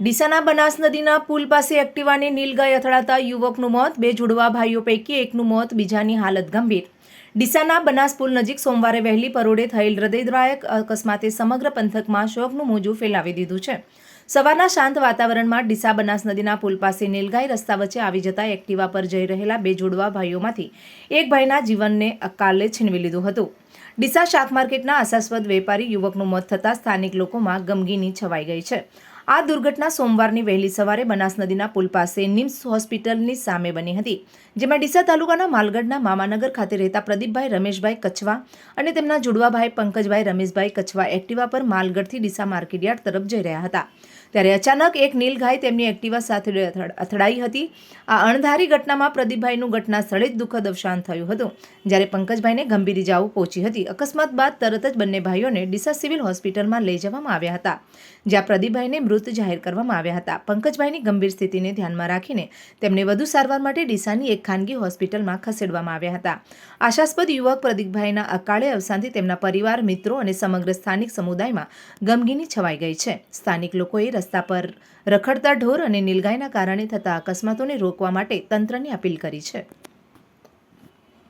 ડીસાના બનાસ નદીના પુલ પાસે એક્ટિવાની નીલગાય અથડાતા યુવકનું મોત, બે જુડવા ભાઈઓ પૈકી એકનું મોત, બીજાની હાલત ગંભીર. ડીસાના બનાસ પુલ નજીક સોમવારે વહેલી પરોડે થયેલ હૃદયદ્રાયક અકસ્માતે સમગ્ર પંથકમાં શોકનું મોજું ફેલાવી દીધું છે. સવારના શાંત વાતાવરણમાં ડીસા બનાસ નદીના પુલ પાસે નીલગાય રસ્તા વચ્ચે આવી જતા એક્ટિવા પર જઈ રહેલા બે જોડવા ભાઈઓમાંથી એક ભાઈના જીવનને અકાલે છીનવી લીધું હતું. ડીસા શાક માર્કેટના આશાસ્પદ વેપારી યુવકનું મોત થતાં સ્થાનિક લોકોમાં ગમગીની છવાઈ ગઈ છે. આ દુર્ઘટના સોમવારની વહેલી સવારે બનાસ નદીના પુલ પાસે નિમ્સ હોસ્પિટલની સામે બની હતી, જેમાં ડીસા તાલુકાના માલગઢના મામાનગર ખાતે રહેતા પ્રદીપભાઈ રમેશભાઈ કચ્છવા અને તેમના જુડવાભાઈ પંકજભાઈ રમેશભાઈ કચ્છવા એક્ટિવા પર માલગઢથી ડીસા માર્કેટયાર્ડ તરફ જઈ રહ્યા હતા. ત્યારે અચાનક એક નીલગાય તેમની એક્ટિવા સાથે અથડ- અથડાઈ હતી. આ અણધારી ઘટનામાં પ્રદીપભાઈનું ઘટના સ્થળે જ દુઃખદ અવસાન થયું હતું, જ્યારે પંકજભાઈને ગંભીર ઇજાઓ પહોંચી હતી. અકસ્માત બાદ તરત જ બંને ભાઈઓને ડીસા સિવિલ હોસ્પિટલમાં લઈ જવામાં આવ્યા હતા, જ્યાં પ્રદીપભાઈને મૃત જાહેર કરવામાં આવ્યા હતા. પંકજભાઈની ગંભીર સ્થિતિને ધ્યાનમાં રાખીને તેમને વધુ સારવાર માટે ડીસાની એક ખાનગી હોસ્પિટલમાં ખસેડવામાં આવ્યા હતા. આશાસ્પદ યુવક પ્રદીપભાઈના અકાળે અવસાનથી તેમના પરિવાર, મિત્રો અને સમગ્ર સ્થાનિક સમુદાયમાં ગમગીની છવાઈ ગઈ છે. સ્થાનિક લોકોએ રસ્તા પર રખડતા ઢોર અને નીલગાયના કારણે થતા અકસ્માતોને રોકવા માટે તંત્રની અપીલ કરી છે.